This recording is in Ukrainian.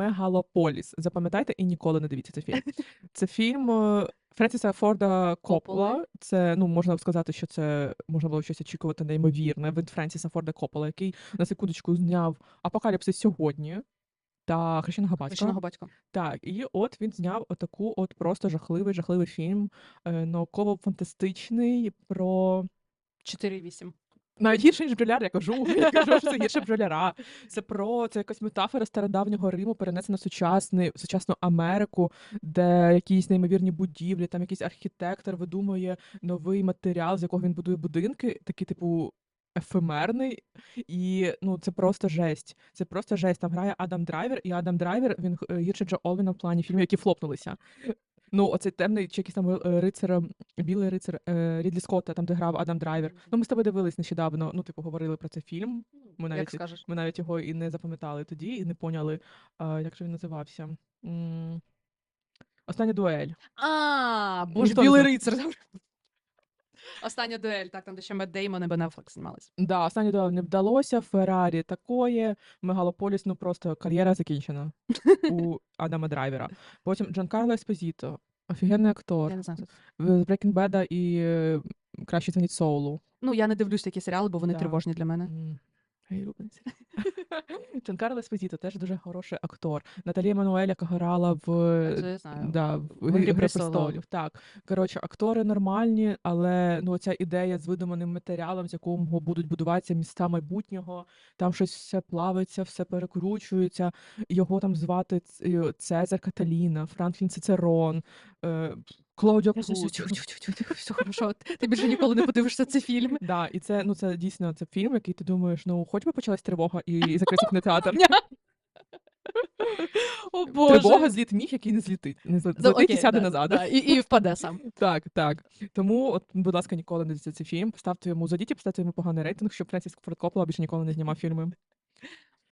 Мегалополіс. Запам'ятайте і ніколи не дивіться цей фільм. Це фільм е, Френсіса Форда Коппола. Це ну можна сказати, що це можна було щось очікувати неймовірне від Френсіса Форда Коппола, який на секундочку зняв Апокаліпсис сьогодні та Хрещеного батька. Хрещеного батька. Так, і от він зняв отаку от просто жахливий, жахливий фільм, е, науково-фантастичний про. 4,8. Навіть гірше, ніж броляр, я кажу. Я кажу, що це гірше броляра. Це про це якась метафора стародавнього Риму, перенесена в сучасний, в сучасну Америку, де якісь неймовірні будівлі, там якийсь архітектор видумує новий матеріал, з якого він будує будинки, такий, типу. Ефемерний, і ну це просто жесть. Це просто жесть. Там грає Адам Драйвер, і Адам Драйвер він е, гірше Джо Олвіна в плані фільмів, які флопнулися. Ну, оцей темний чи якийсь там е, рицар, білий рицар е, Рідлі Скотта, там де грав Адам Драйвер. Ну, ми з тобою дивились нещодавно. Ну, типу, говорили про цей фільм. Ми навіть Як скажеш. ми навіть його і не запам'ятали тоді, і не поняли, як же він називався. Остання дуель. А, боже, білий рицар. Остання дуель, так, там де ще Мед Деймон і Бен Аффлек знімались. Да, остання дуель не вдалося. Феррарі такое. Мегалополіс, ну просто кар'єра закінчена у Адама Драйвера. Потім Джан Карло Еспозіто. Офігенний актор. Я не знаю. хто це. В Breaking Bad і е, краще дзвоніть Соулу. Ну, я не дивлюсь такі серіали, бо вони Да. тривожні для мене. М. Джанкарло Еспозіто теж дуже хороший актор. Наталія Мануель, яка грала в, да, в «Грі «Грі престолів». Так. Коротше, актори нормальні, але ну, ця ідея з видуманим матеріалом, з якого будуть будуватися міста майбутнього, там щось все плавиться, все перекручується. Його там звати Цезар Каталіна, Франклін Цицерон, е, Клаудіо Все, все, хорошо. Ти більше ніколи не подивишся цей фільм. Да, і це ну це дійсно це фільм, який ти думаєш, ну хоч би почалась тривога і, закрився кінотеатр. О, Боже. Тривога зліт міг, який не злітить. Не зле- злетить і сяде да, назад. да, І, і впаде сам. Так, так. Тому, от, будь ласка, ніколи не дивіться цей фільм. Поставте йому зайдіть і поставте йому поганий рейтинг, щоб Френсіс Форд Коппола більше ніколи не знімав фільми.